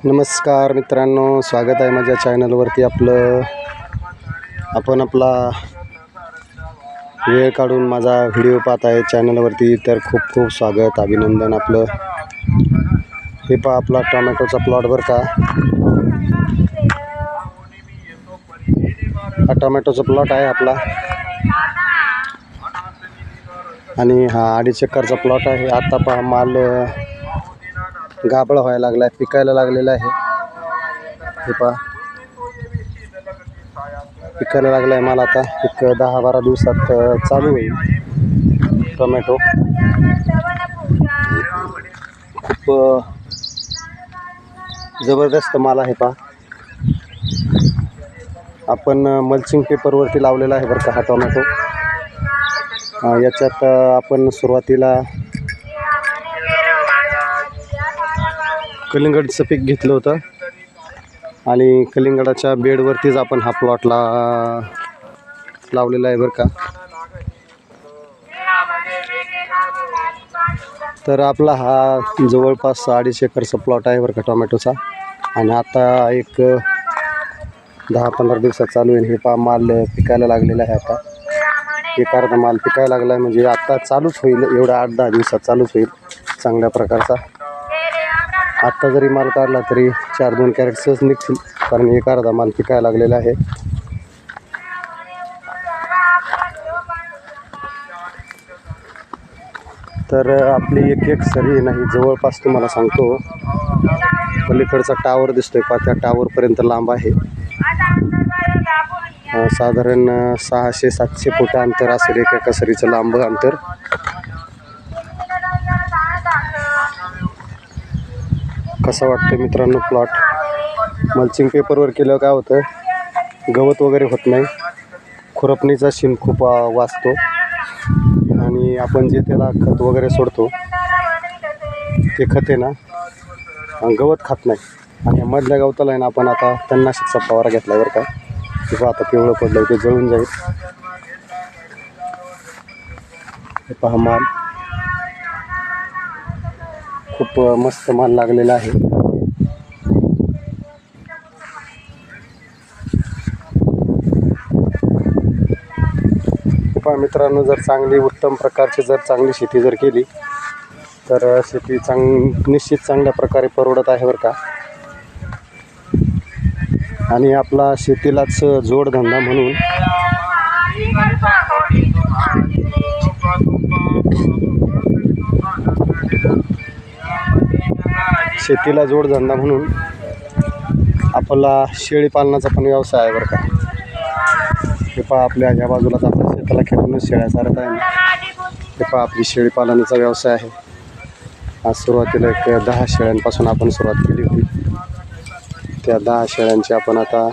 नमस्कार मित्रांनो स्वागत आहे माझ्या चॅनलवरती आपलं. आपण आपला वेळ काढून माझा व्हिडिओ पाहत आहे चॅनलवरती तर खूप खूप स्वागत अभिनंदन आपलं. हे पहा आपला टोमॅटोचा प्लॉट बरं का. हा टोमॅटोचा प्लॉट आहे आपला. आणि हा अडीच एकरचा प्लॉट आहे. आता पहा माल अं, व्हायला लागला आहे पिकायला लागलेला आहे. हे पहा. पिकायला लागला आहे मला आता. एक दहा बारा दिवसात चालू होईल. टोमॅटो. खूप जबरदस्त माल आहे पहा. आपण मल्चिंग पेपरवरती लावलेला आहे बरं का हा टोमॅटो. याच्यात आपण सुरुवातीला कलिंगडचं पीक घेतलं होतं. आणि कलिंगडाच्या बेडवरतीच आपण हा प्लॉटला लावलेला आहे बरं का. तर आपला हा जवळपास अडीच एकरचा प्लॉट आहे बरं का टोमॅटोचा. आणि आता एक दहा पंधरा दिवसात चालू होईल हे पा माल पिकायला लागलेला आहे आता. एक अर्धा माल पिकायला लागला आहे म्हणजे आता चालूच होईल एवढा आठ दहा दिवसात चालूच होईल चांगल्या प्रकारचा. आत्ता जरी माल काढला तरी चार दोन कॅरेट्सच निघतील कारण एक अर्धा माल पिकायला लागलेला आहे. तर आपली एक एक सरी नाही जवळपास तुम्हाला सांगतो. पलीकडचा टावर दिसतोय पा त्या टावरपर्यंत लांब आहे. साधारण सहाशे सातशे फुट अंतर असेल एका एका सरीचं लांब अंतर. कसं वाटतं मित्रांनो प्लॉट मल्चिंग पेपरवर केलं काय होतं गवत वगैरे होत नाही. खुरपणीचा शिन खूप वाचतो. आणि आपण जे त्याला खत वगैरे सोडतो ते खत आहे ना गवत खात नाही. आणि मधल्या गवताला आहे ना आपण आता तणनाशकचा फवारा घेतला बरं का. किंवा आता पिवळं पडलं ते जळून जाईल. हे पहा माल. खूप मस्त माल लागलेला आहे. पहा मित्रांनो जर चांगली उत्तम प्रकारची जर चांगली शेती जर केली तर शेती चांग निश्चित चांगल्या प्रकारे परवडत आहे बरं का. आणि आपला शेतीलाच जोडधंदा म्हणून शेतीला जोडधंदा म्हणून आपला शेळीपालनाचा पण व्यवसाय आहे बरं का. हे पहा आपल्या ह्या बाजूलाच आपल्या शेताला खेळूनच शेळ्या चालत आहे. हे पहा आपली शेळीपालनाचा व्यवसाय आहे. आज सुरुवातीला एक दहा शेळ्यांपासून आपण सुरुवात केली होती. त्या दहा शेळ्यांची आपण आता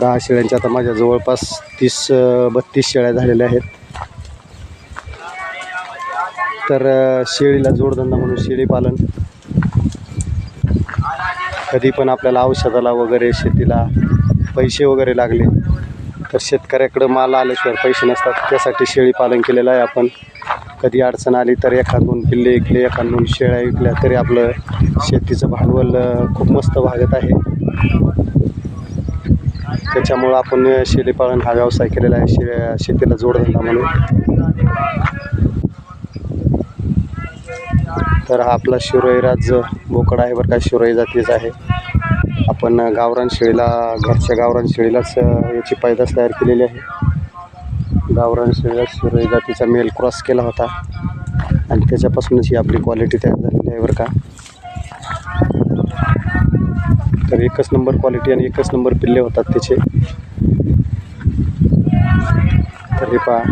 दहा शेळ्यांच्या आता माझ्या जवळपास तीस बत्तीस शेळ्या झालेल्या आहेत. तर शेळीला जोडधंदा म्हणून शेळी पालन. कधी पण आपल्याला औषधाला वगैरे शेतीला पैसे वगैरे लागले तर शेतकऱ्याकडं माल आल्याशिवाय पैसे नसतात. त्यासाठी शेळी पालन केलेलं आहे आपण. कधी अडचण आली तर एखाद दोन पिल्ले विकले एखाद दोन शेळ्या विकल्या तरी आपलं शेतीचं भांडवल खूप मस्त भागत आहे. त्याच्यामुळं आपण शेळीपालन हा व्यवसाय केलेला आहे. शे शेतीला जोडधंदा म्हणून. तर हा आपला शिरोईराज बोकड आहे बरं का शिरोई जातीचा आहे. आपण गावरान शेळीला घरच्या गावरान शेळीलाच याची पैदास तयार केलेली आहे. गावरान शेळीला शिरोई जातीचा मेल क्रॉस केला होता. आणि त्याच्यापासूनच ही आपली क्वालिटी तयार झालेली आहे बरं का. तर एकच नंबर क्वालिटी आणि एकच नंबर पिल्ले होतात त्याचे. तर हे पहा.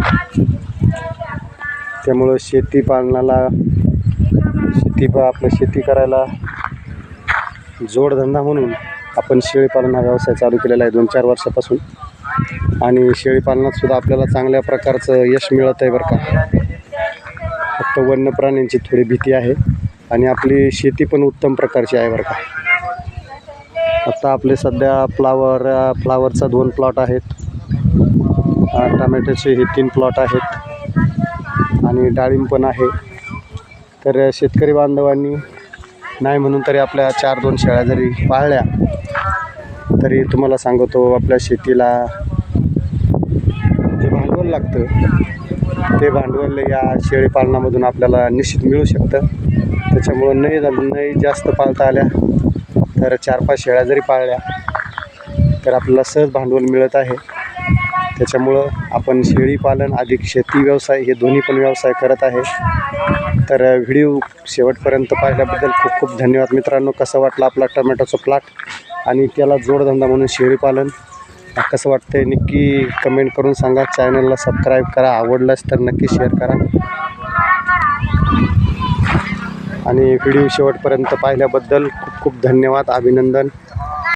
त्यामुळं शेती पालनाला शेती पण आपलं शेती करायला जोडधंदा म्हणून आपण शेळीपालन हा व्यवसाय चालू केलेला आहे दोन चार वर्षापासून. आणि शेळीपालनात सुद्धा आपल्याला चांगल्या प्रकारचं यश मिळत आहे बरं का. फक्त वन्य प्राण्यांची थोडी भीती आहे आणि आपली शेती पण उत्तम प्रकारची आहे बरं का. आत्ता आपले सध्या फ्लावर फ्लावरचा दोन प्लॉट आहेत. टमॅटोचे हे तीन प्लॉट आहेत. आणि डाळिंब पण आहे. तर शेतकरी बांधवांनी नाही म्हणून तरी आपल्या चार दोन शेळ्या जरी पाळल्या तरी तुम्हाला सांगतो आपल्या शेतीला जे भांडवल लागतं ते भांडवल या शेळीपालनामधून आपल्याला निश्चित मिळू शकतं. त्याच्यामुळं नाही झालं नाही जास्त पाळता आल्या तर चार पाच शेळ्या जरी पाळल्या तर आपल्याला सहज भांडवल मिळत आहे. त्याच्यामुळं आपण शेळीपालन अधिक शेती व्यवसाय हे दोन्ही पण व्यवसाय करत आहे. तर व्हिडिओ शेवटपर्यंत पाहिल्याबद्दल खूप खूप धन्यवाद मित्रांनो. कसं वाटलं आपला टोमॅटोचं प्लॉट? आणि त्याला जोडधंदा म्हणून शेळीपालन कसं वाटतंय नक्की कमेंट करून सांगा. चॅनलला सबस्क्राईब करा. आवडलंच तर नक्की शेअर करा. आणि व्हिडिओ शेवटपर्यंत पाहिल्याबद्दल खूप खूप धन्यवाद. अभिनंदन.